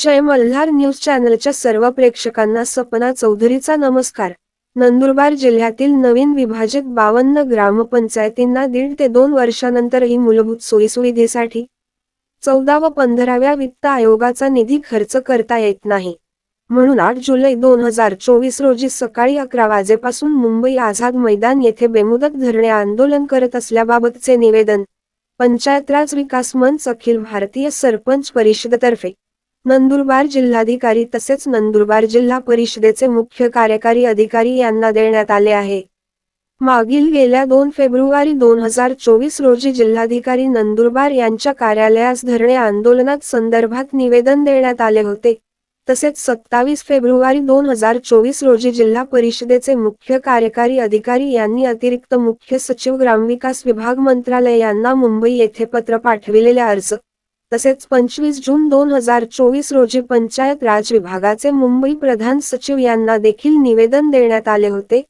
जय Malhar news चॅनलच्या सर्व प्रेक्षकांना सपना चौधरीचा नमस्कार. नंदुरबार जिल्ह्यातील नवीन विभाजित बावन्न ग्रामपंचायतींना दीड ते दोन वर्षानंतरही मूलभूत सोयीसुविधेसाठी चौदा व पंधराव्या वित्त आयोगाचा निधी खर्च करता येत नाही. म्हणून आठ जुलै दोन हजार चोवीस रोजी सकाळी अकरा वाजेपासून मुंबई आझाद मैदान येथे बेमुदत धरणे आंदोलन करत असल्याबाबतचे निवेदन पंचायतराज विकास मंच अखिल भारतीय सरपंच परिषदेतर्फे नंदुरबार जिल्हाधिकारी तसेच नंदुरबार जिल्हा परिषदेचे मुख्य कार्यकारी अधिकारी यांना देण्यात आले आहे. मागील गेल्या दोन फेब्रुवारी दोन हजार चोवीस रोजी जिल्हाधिकारी नंदुरबार यांच्या कार्यालयास धरणे आंदोलनात संदर्भात निवेदन देण्यात आले होते. तसेच सत्तावीस फेब्रुवारी दोन हजार चोवीस रोजी जिल्हा परिषदेचे मुख्य कार्यकारी अधिकारी यांनी अतिरिक्त मुख्य सचिव ग्रामविकास विभाग मंत्रालय यांना मुंबई येथे पत्र पाठविलेले अर्ज तसेच पंचवीस जून दोन हजार चोवीस रोजी पंचायत राज विभागाचे मुंबई प्रधान सचिव यांना देखील निवेदन देण्यात आले होते.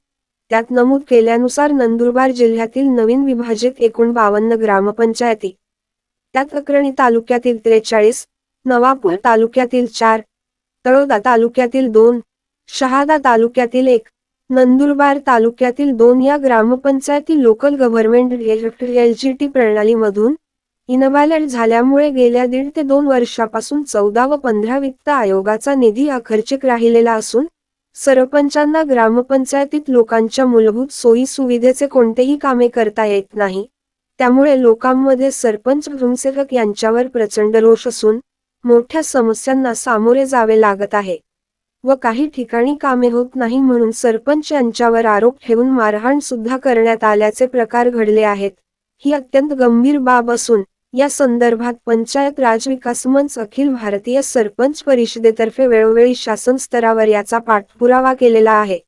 त्यात नमूद केल्यानुसार नंदुरबार जिल्ह्यातील नवीन विभाजित एकूण बावन्न ग्रामपंचायती. त्यात अक्रणी तालुक्यातील त्रेचाळीस नवापूर तालुक्यातील चार तळोदा तालुक्यातील दोन शहादा तालुक्यातील एक नंदुरबार तालुक्यातील दोन या ग्रामपंचायती local government L G T प्रणालीमधून invalid झाल्यामुळे गेल्या दीड ते दोन वर्षापासून चौदा व पंधरा वित्त आयोगाचा निधी अखर्चिक राहिलेला असून सरपंचांना ग्रामपंचायतीत लोकांच्या मूलभूत सोयी सुविधेचे कोणतेही कामे करता येत नाही. त्यामुळे लोकांमध्ये सरपंच भूमसेवक यांच्यावर प्रचंड रोष असून मोठ्या समस्यांना सामोरे जावे लागत आहे. व काही ठिकाणी कामे होत नाही म्हणून सरपंच यांच्यावर आरोप ठेवून मारहाण सुद्धा करण्यात आल्याचे प्रकार घडले आहेत. ही अत्यंत गंभीर बाब असून या संदर्भात पंचायत राज विकास मंच अखिल भारतीय सरपंच परिषदेतर्फे वेळोवेळी शासन स्तरावर याचा पाठपुरावा केलेला आहे.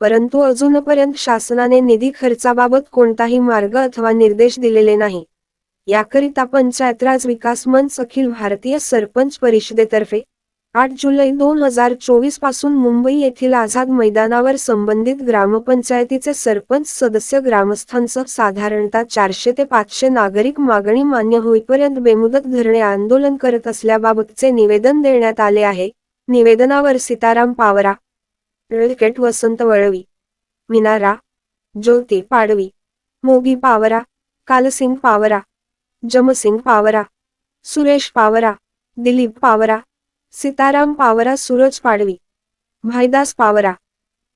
परंतु अजूनपर्यंत शासनाने निधी खर्चाबाबत कोणताही मार्ग अथवा निर्देश दिलेले नाही. याकरिता पंचायत राज विकास मंच अखिल भारतीय सरपंच परिषदेतर्फे आठ जुलै दोन हजार चोवीसपासून मुंबई येथील आझाद मैदानावर संबंधित ग्रामपंचायतीचे सरपंच सदस्य ग्रामस्थांसह साधारणतः चारशे ते पाचशे नागरिक मागणी मान्य होईपर्यंत बेमुदत धरणे आंदोलन करत असल्याबाबतचे निवेदन देण्यात आले आहे. निवेदनावर सीताराम पावरा टिळकेट वसंत वळवी मिनारा ज्योती पाडवी मोगी पावरा कालसिंग पावरा जमसिंग पावरा सुरेश पावरा दिलीप पावरा सीताराम पावरा सूरज पाडवी भाईदास पावरा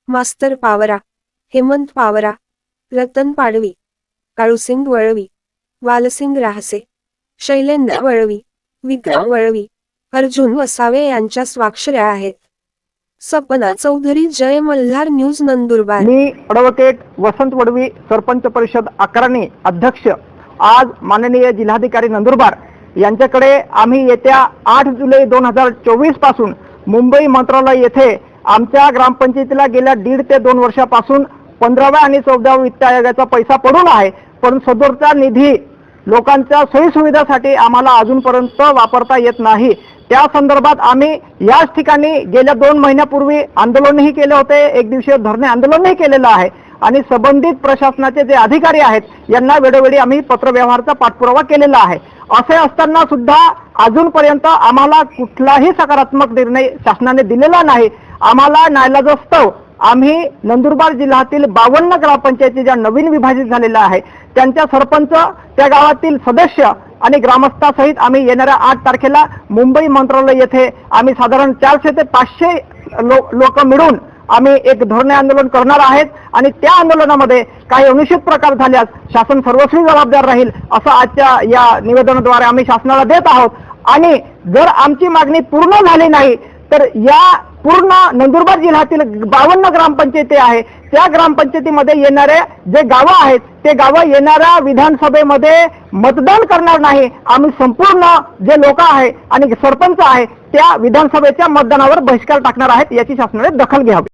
मास्तर पावरा हेमंत पावरा रतन पाडवी काळूसिंग वळवी वालसिंग राहसे शैलेंद्र वळवी विक्रम वळवी अर्जुन वसावे यांच्या स्वाक्षऱ्या आहेत. सपना चौधरी जय मल्हार न्यूज नंदुरबार. मी ॲडव्होकेट वसंत वडवी सरपंच परिषद अकराणी अध्यक्ष आज माननीय जिल्हाधिकारी नंदुरबार यांच्याकडे आम्ही येत्या आठ जुलै दोन हजार चोवीसपासून मुंबई मंत्रालय येथे आमच्या ग्रामपंचायतीला गेल्या दीड ते दोन वर्षापासून पंधराव्या आणि चौदाव्या वित्त आयोगाचा पैसा पडून आहे. पण सदरचा निधी लोकांच्या सोयीसुविधासाठी आम्हाला अजूनपर्यंत वापरता येत नाही. त्या संदर्भात आम्ही याच ठिकाणी गेल्या दोन महिन्यापूर्वी आंदोलनही केले होते. एक दिवसीय धरणे आंदोलनही केलेलं आहे. आणि संबंधित प्रशासनाचे जे अधिकारी आहेत यांना वेळोवेळी आम्ही पत्रव्यवहारचा पाठपुरावा केलेला आहे. असे असताना सुद्धा अजूनपर्यंत आम्हाला कुठलाही सकारात्मक निर्णय शासनाने दिलेला नाही. आम्हाला नाईलाजास्तव आम्ही नंदुरबार जिल्ह्यातील बावन्न ग्रामपंचायती ज्या नवीन विभाजित झालेल्या आहे त्यांच्या सरपंच त्या गावातील सदस्य आणि ग्रामस्थासहित आम्ही येणाऱ्या आठ तारखेला मुंबई मंत्रालय येथे आम्ही साधारण चारशे ते पाचशे लोक मिळून आम्ही एक धरणे आंदोलन करणार आहेत आणि त्या आंदोलनामध्ये काही अनुचित प्रकार झाल्यास शासन सर्वस्वी जबाबदार राहील असं आजच्या या निवेदनाद्वारे आम्ही शासनाला देत आहोत. आणि जर आमची मागणी पूर्ण झाली नाही तर या पूर्ण नंदुरबार जिल्ह्यातील बावन्न ग्रामपंचायती आहे. त्या ग्रामपंचायतीमध्ये येणारे जे गावं आहेत ते गावं येणाऱ्या विधानसभेमध्ये मतदान करणार नाही. आम्ही संपूर्ण जे लोक आहे आणि सरपंच आहे त्या विधानसभेच्या मतदानावर बहिष्कार टाकणार आहेत याची शासनाने दखल घ्यावी.